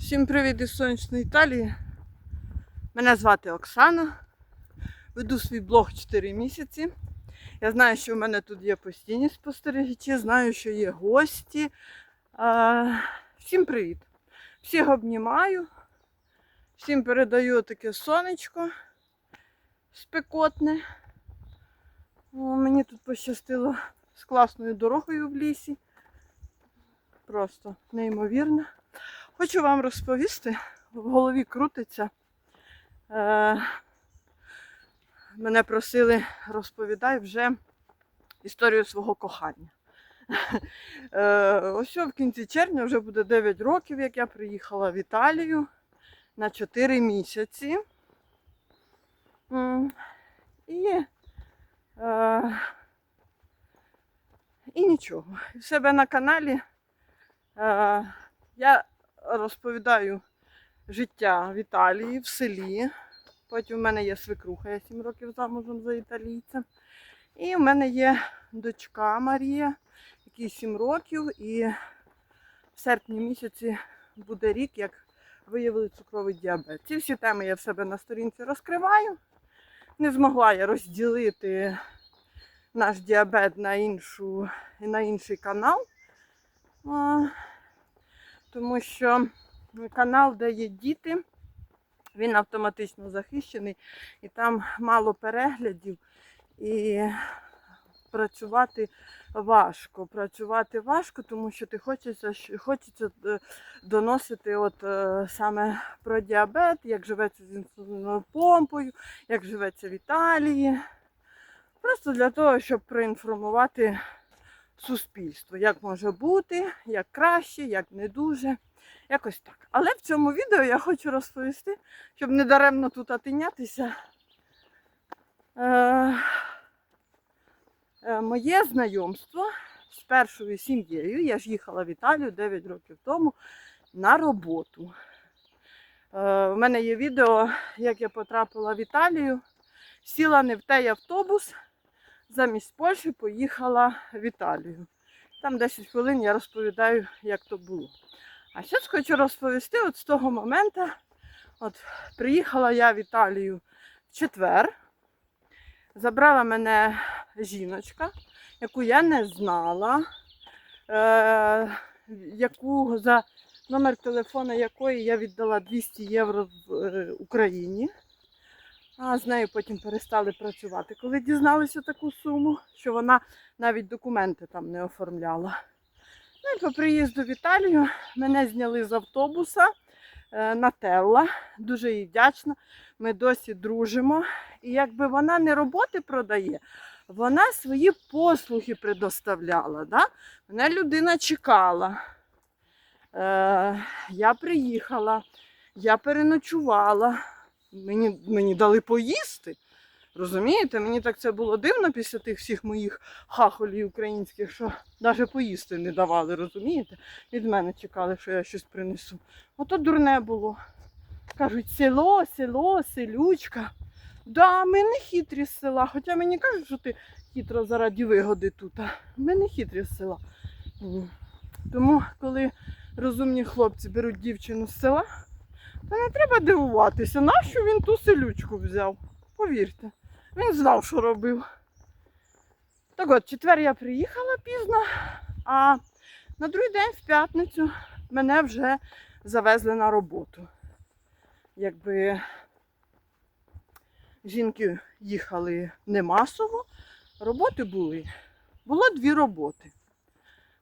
Всім привіт із сонячної Італії. Мене звати Оксана. Веду свій блог 4 місяці. Я знаю, що в мене тут є постійні спостерігачі, знаю, що є гості. Всім привіт! Всіх обнімаю. Всім передаю таке сонечко спекотне. Мені тут пощастило з класною дорогою в лісі. Просто неймовірно. Хочу вам розповісти, в голові крутиться. Е, мене просили розповідай вже історію свого кохання. Е, ось в кінці червня вже буде 9 років, як я приїхала в Італію на 4 місяці. І, е, і нічого. В себе на каналі я розповідаю життя в Італії, в селі. Потім в мене є свекруха, я 7 років замужем за італійцем. І в мене є дочка Марія, якій 7 років, і в серпні місяці буде рік, як виявили цукровий діабет. Ці всі теми я в себе на сторінці розкриваю. Не змогла я розділити наш діабет на, іншу, на інший канал. Тому що канал, де є діти, він автоматично захищений і там мало переглядів і працювати важко. Працювати важко, тому що ти хочеться, хочеться е, доносити от е, саме про діабет, як живеться з інсуліновою помпою, як живеться в Італії. Просто для того, щоб проінформувати суспільство, як може бути, як краще, як не дуже. Якось так. Але в цьому відео я хочу розповісти, щоб не даремно тут атинятися. Е, е, моє знайомство з першою сім'єю. Я ж їхала в Італію 9 років тому на роботу. Е, у мене є відео, як я потрапила в Італію. Сіла не в той автобус, замість Польщі поїхала в Італію. Там 10 хвилин я розповідаю, як то було. А зараз хочу розповісти от з того моменту. От приїхала я в Італію в четвер. Забрала мене жіночка, яку я не знала, е, яку за номер телефона якої я віддала 200 євро в е, Україні. А з нею потім перестали працювати. Коли дізналися таку суму, що вона навіть документи там не оформляла. Ну і по приїзду в Італію мене зняли з автобуса е, на Телла. Дуже їй вдячна. Ми досі дружимо. І якби вона не роботи продає, вона свої послуги предоставляла. Да? Мене людина чекала. Е, я приїхала, я переночувала. Мені, мені дали поїсти. Розумієте, мені так це було дивно після тих всіх моїх хахолів українських, що навіть поїсти не давали, розумієте? Від мене чекали, що я щось принесу. Ото дурне було. Кажуть, село, село, селючка. Да, ми не хитрі з села, хоча мені кажуть, що ти хитро заради вигоди тут. а Ми не хитрі з села. Тому, коли розумні хлопці беруть дівчину з села, то не треба дивуватися, нащо він ту селючку взяв. Повірте. Він знав, що робив. Так от, четвер я приїхала пізно, а на другий день, в п'ятницю, мене вже завезли на роботу. Якби жінки їхали не масово, роботи були. Було дві роботи.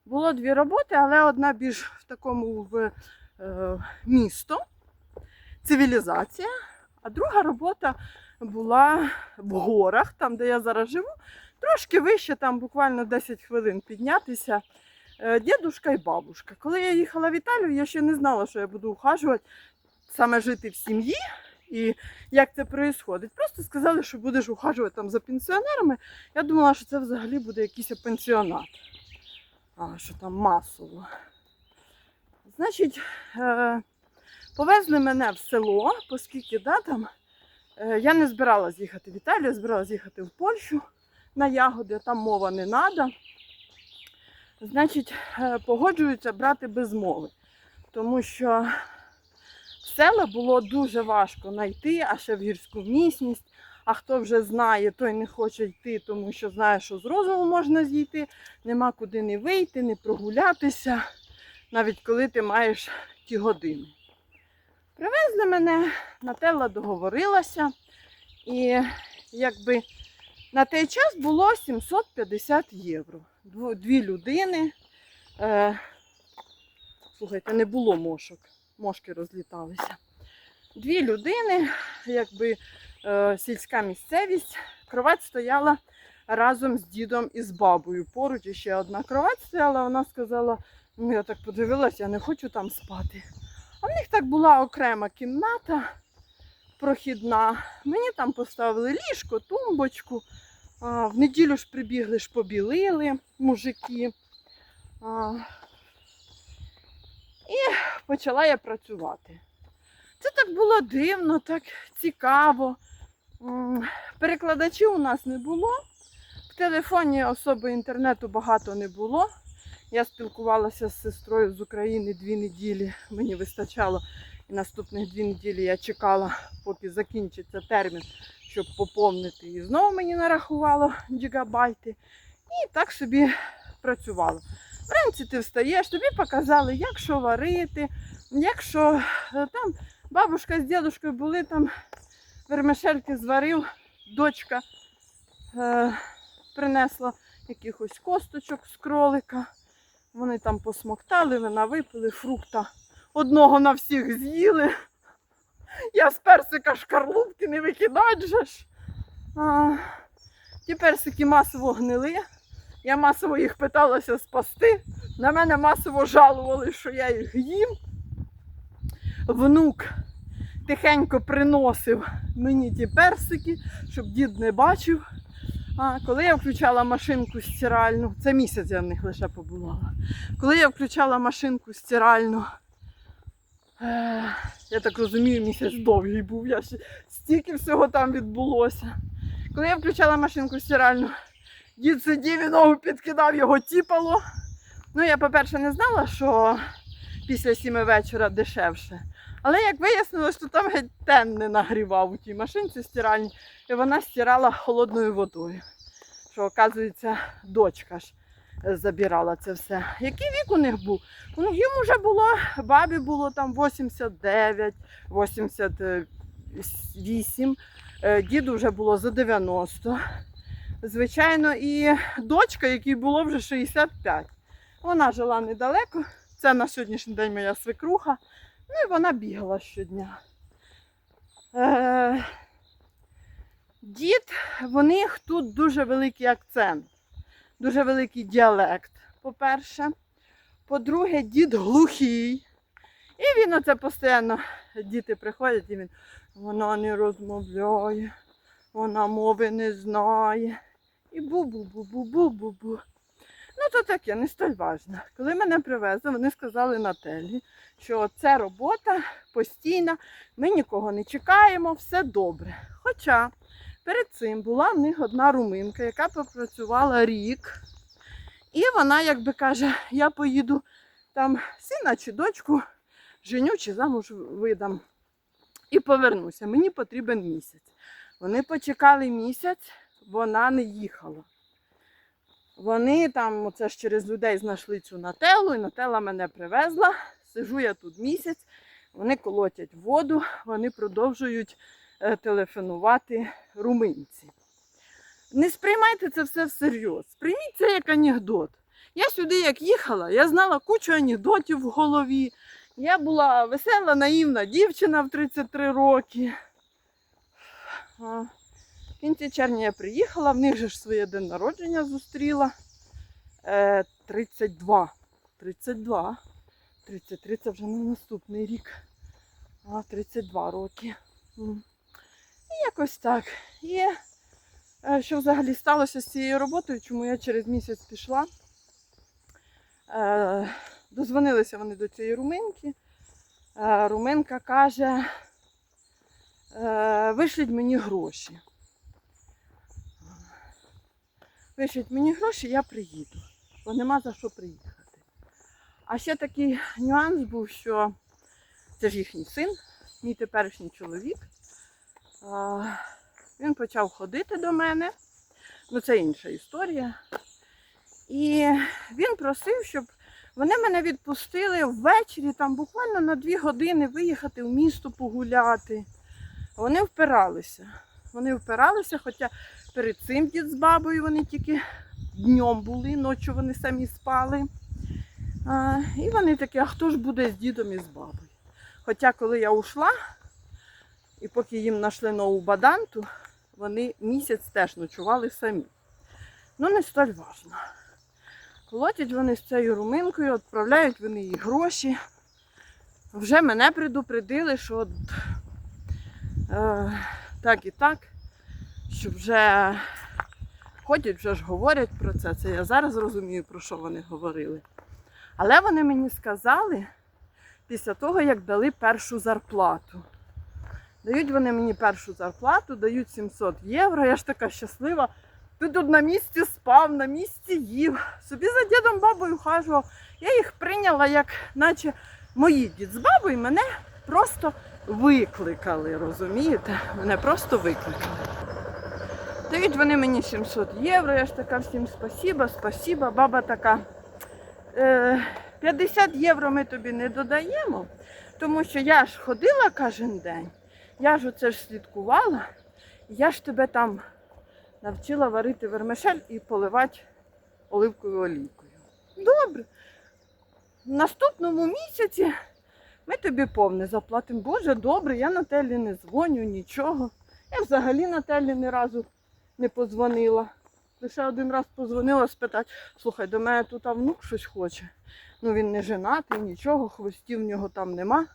Було дві роботи, але одна більш в такому в е, місто, цивілізація, а друга робота була в горах, там, де я зараз живу, трошки вище, там буквально 10 хвилин піднятися. е, Дідушка і бабушка. Коли я їхала в Італію, я ще не знала, що я буду ухажувати, саме жити в сім'ї і як це відбувається. Просто сказали, що будеш ухажувати там за пенсіонерами. Я думала, що це взагалі буде якийсь пенсіонат. А, що там масово. Значить, е, повезли мене в село, оскільки да, там Е, Я не збиралась їхати в Італію, збиралась їхати в Польщу на ягоди, там мова не треба. Значить, е, погоджуються брати без мови. Тому що села було дуже важко знайти, а ще в гірську місність. А хто вже знає, той не хоче йти, тому що знає, що з розуму можна зійти, нема куди не вийти, не прогулятися, навіть коли ти маєш ті години. Привезли мене, Нателла договорилася, і якби на той час було 750 євро. Дві людини. Е, слухайте, не було мошок, мошки розліталися. Дві людини, якби е, сільська місцевість, кровать стояла разом з дідом і з бабою. Поруч ще одна кровать стояла, вона сказала, ну я так подивилася, я не хочу там спати. В них так була окрема кімната прохідна. Мені там поставили ліжко, тумбочку. А, в неділю ж прибігли ж побілили мужики. А, і почала я працювати. Це так було дивно, так цікаво. Перекладачів у нас не було. В телефоні особи інтернету багато не було. Я спілкувалася з сестрою з України дві неділі. Мені вистачало. І наступних дві неділі я чекала, поки закінчиться термін, щоб поповнити. І знову мені нарахувало гігабайти. І так собі працювала. Вранці ти встаєш, тобі показали, як що варити, як що е, там бабушка з дідушкою були там вермишельки зварив, дочка е, принесла якихось косточок з кролика. Вони там посмоктали, вина випили, фрукта. Одного на всіх з'їли. Я з персика шкарлупки не викидать же ж. А, ті персики масово гнили. Я масово їх питалася спасти. На мене масово жалували, що я їх їм. Внук тихенько приносив мені ті персики, щоб дід не бачив. А коли я включала машинку стиральну, це місяць я в них лише побувала. Коли я включала машинку стиральну, е, я так розумію, місяць довгий був. Я ще, стільки всього там відбулося. Коли я включала машинку стиральну, дід сидів і ногу підкидав, його тіпало. Ну, я, по-перше, не знала, що після сіми вечора дешевше. Але як вияснилось, то там геть тен не нагрівав у тій машинці стиральній, і вона стирала холодною водою. Що, оказується, дочка ж е, забирала це все. Який вік у них був? Ну, їм вже було, бабі було там 89, 88, е, діду вже було за 90. Звичайно, і дочка, якій було вже 65. Вона жила недалеко. Це на сьогоднішній день моя свекруха. Ну і вона бігала щодня. Е, дід, в них тут дуже великий акцент, дуже великий діалект, по-перше. По-друге, дід глухий. І він оце постійно, діти приходять і він, вона не розмовляє, вона мови не знає. І бу-бу-бу-бу-бу-бу-бу. Ну, то таке, не столь важно. Коли мене привезли, вони сказали Нателі, що це робота постійна, ми нікого не чекаємо, все добре. Хоча перед цим була в них одна руминка, яка попрацювала рік, і вона якби каже, я поїду там сина чи дочку, женю чи замуж видам і повернуся. Мені потрібен місяць. Вони почекали місяць, вона не їхала. Вони там, оце ж через людей знайшли цю нателу, і нателла мене привезла. Сижу я тут місяць, вони колотять воду, вони продовжують е, телефонувати руминці. Не сприймайте це все всерйоз. Сприйміть це як анекдот. Я сюди як їхала, я знала кучу анекдотів в голові. Я була весела, наївна дівчина в 33 роки. В кінці червня я приїхала, в них же ж своє день народження зустріла. Е, 32. 32. 33 це вже на наступний рік. А, 32 роки. І якось так. І е, що взагалі сталося з цією роботою, чому я через місяць пішла. Е, дозвонилися вони до цієї руминки. Е, руминка каже, вишліть мені гроші. Вишліть мені гроші, я приїду, бо нема за що приїхати. А ще такий нюанс був, що це ж їхній син, мій теперішній чоловік. Він почав ходити до мене. Ну, це інша історія. І він просив, щоб вони мене відпустили ввечері, там буквально на дві години виїхати в місто погуляти. Вони впиралися. Вони впиралися, хоча перед цим дід з бабою вони тільки днем були, ночі вони самі спали. А, і вони такі, а хто ж буде з дідом і з бабою? Хоча коли я ушла, і поки їм знайшли нову баданту, вони місяць теж ночували самі. Ну, не столь важно. Платять вони з цією руминкою, відправляють вони їй гроші. Вже мене предупредили, що от, е, так і так, що вже ходять, вже ж говорять про це. Це я зараз розумію, про що вони говорили. Але вони мені сказали після того, як дали першу зарплату. Дають вони мені першу зарплату, дають 700 євро. Я ж така щаслива. Ти тут на місці спав, на місці їв. Собі за дідом бабою хажував. Я їх прийняла, як наче мої дід з бабою мене просто викликали, розумієте? Мене просто викликали. Дають вони мені 700 євро, я ж така всім спасіба, спасіба. Баба така. Е, 50 євро ми тобі не додаємо, тому що я ж ходила кожен день, я ж оце ж слідкувала, я ж тебе там навчила варити вермишель і поливати оливковою олійкою. Добре. В наступному місяці ми тобі повне заплатимо. Боже, добре, я Наталі не дзвоню, нічого. Я взагалі Наталі ні разу не подзвонила. Лише один раз подзвонила спитати, слухай, до мене тут внук щось хоче. Ну він не женатий, нічого, хвостів в нього там нема.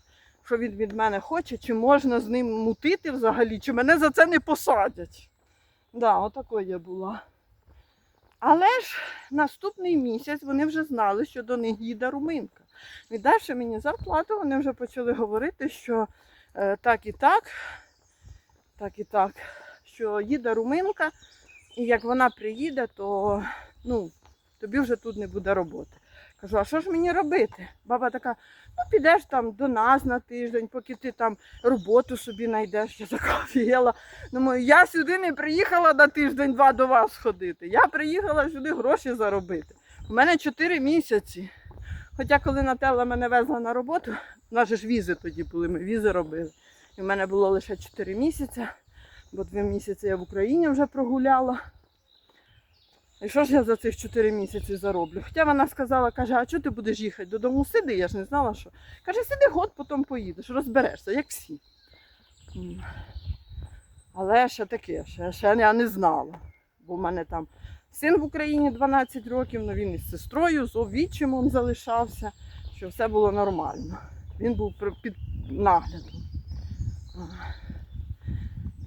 Що він від мене хоче, чи можна з ним мутити взагалі, чи мене за це не посадять. Да, отакою я була. Але ж наступний місяць вони вже знали, що до них їде руминка. Віддавши мені зарплату, вони вже почали говорити, що е, так і так, так і так, що їде руминка, і як вона приїде, то ну, тобі вже тут не буде роботи. Кажу, а що ж мені робити? Баба така, ну підеш там до нас на тиждень, поки ти там роботу собі знайдеш. Я така. Думаю, я сюди не приїхала на тиждень-два до вас ходити. Я приїхала сюди гроші заробити. У мене 4 місяці. Хоча коли Нателла мене везла на роботу, у нас ж візи тоді були, ми візи робили. І в мене було лише 4 місяці, бо 2 місяці я в Україні вже прогуляла. І що ж я за цих 4 місяці зароблю? Хоча вона сказала, каже, а чого ти будеш їхати додому? Сиди, я ж не знала, що. Каже, сиди год, потім поїдеш, розберешся, як всі. Але ще таке, ще, ще я не знала. Бо в мене там син в Україні 12 років, але він із сестрою, з овічимом залишався, що все було нормально. Він був під наглядом.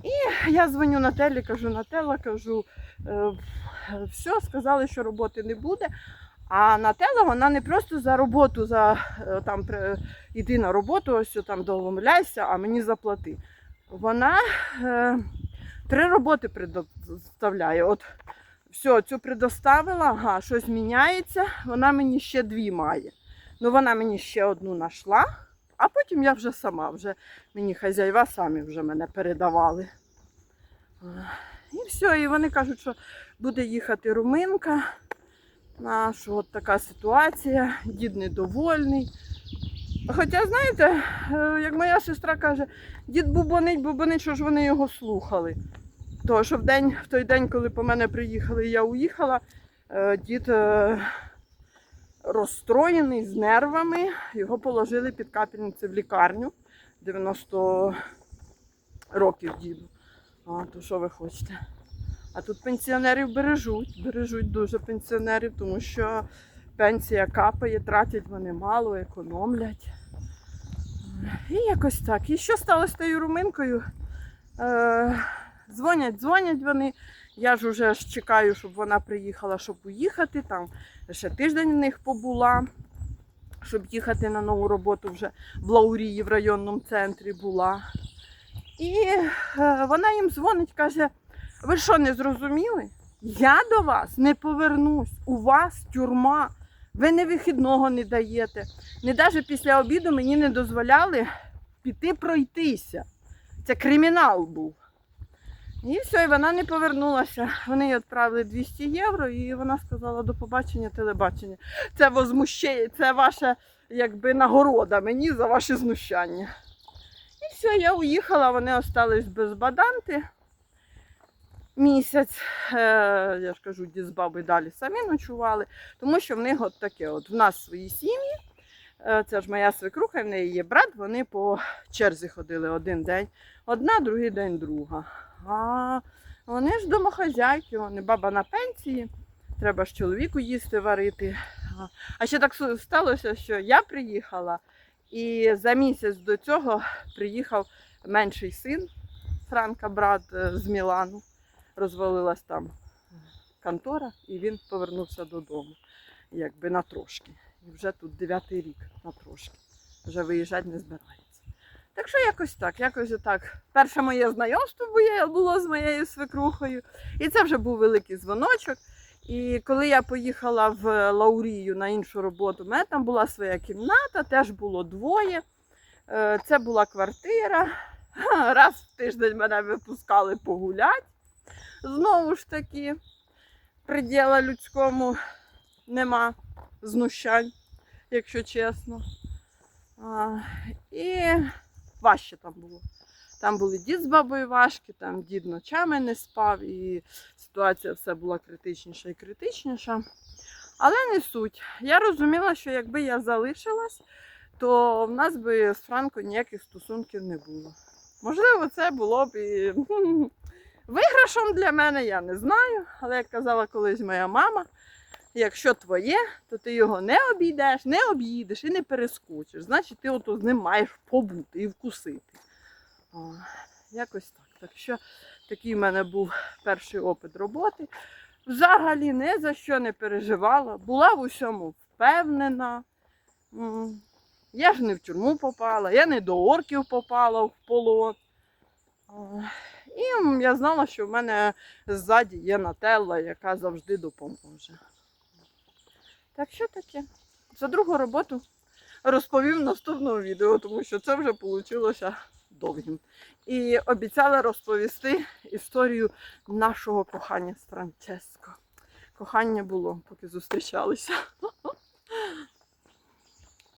І я дзвоню Нателі, кажу, Нателла, кажу, «Е, все, сказали, що роботи не буде. А Нателла, вона не просто за роботу, за е, там іди на роботу, ось там домовляйся, а мені заплати. Вона е, три роботи предоставляє. От все, цю предоставила, ага, щось міняється, вона мені ще дві має. Ну вона мені ще одну знайшла, а потім я вже сама, вже мені хазяїва самі вже мене передавали. І все, і вони кажуть, що буде їхати руминка. А, що от така ситуація, дід недовольний. Хоча, знаєте, е, як моя сестра каже, дід бубонить, бубонить, що ж вони його слухали. Тому що в, день, в той день, коли по мене приїхали я уїхала, е, дід е, розстроєний з нервами, його положили під капельницю в лікарню 90 років діду. А, то що ви хочете? А тут пенсіонерів бережуть, бережуть дуже пенсіонерів, тому що пенсія капає, тратять вони мало, економлять. І якось так. І що сталося з тією руминкою? Е, дзвонять, дзвонять вони. Я ж уже ж чекаю, щоб вона приїхала, щоб уїхати. Там ще тиждень в них побула, щоб їхати на нову роботу вже в Лаурії в районному центрі була. І е, вона їм дзвонить, каже: ви що не зрозуміли? Я до вас не повернусь. У вас тюрма. Ви не вихідного не даєте. Не навіть після обіду мені не дозволяли піти пройтися. Це кримінал був. І все, і вона не повернулася. Вони їй відправили 200 євро, і вона сказала до побачення телебачення. Це возмущення, це ваша якби нагорода мені за ваші знущання. І все, я уїхала, вони остались без баданти. Місяць, е, я ж кажу, дід з бабою далі самі ночували, тому що в них от таке: от в нас свої сім'ї. Е, Це ж моя свекруха, в неї є брат, вони по черзі ходили один день, одна, другий день друга. А вони ж домохазяйки, вони баба на пенсії, треба ж чоловіку їсти варити. А- ще так сталося, що я приїхала, і за місяць до цього приїхав менший син Франка, брат е, з Мілану. Розвалилась там контора, і він повернувся додому, якби на трошки. І вже тут дев'ятий рік на трошки. Вже виїжджати не збирається. Так що якось так, якось так. Перше моє знайомство було- з моєю свекрухою, і це вже був великий дзвоночок. І коли я поїхала в Лаурію на іншу роботу, в мене там була своя кімната, теж було двоє. Е, Це була квартира. Раз в тиждень мене випускали погуляти. Знову ж таки, приділа людському нема знущань, якщо чесно. І важче там було. Там були дід з бабою важкі, там дід ночами не спав, і ситуація все була критичніша і критичніша. Але не суть. Я розуміла, що якби я залишилась, то в нас би з Франко ніяких стосунків не було. Можливо, це було б і виграшом для мене, я не знаю. Але як казала колись моя мама, якщо твоє, то ти його не обійдеш, не об'їдеш і не перескочиш. Значить, ти ото з ним маєш побути і вкусити. О, якось так. Так що такий в мене був перший опит роботи. Взагалі не за що не переживала, була в усьому впевнена. Я ж не в тюрму попала, я не до орків попала в полон. І я знала, що в мене ззаді є нателла, яка завжди допоможе. Так що таке? За другу роботу розповім в наступному відео, тому що це вже вийшло довгим. І обіцяла розповісти історію нашого кохання з Франческо. Кохання було, поки зустрічалися.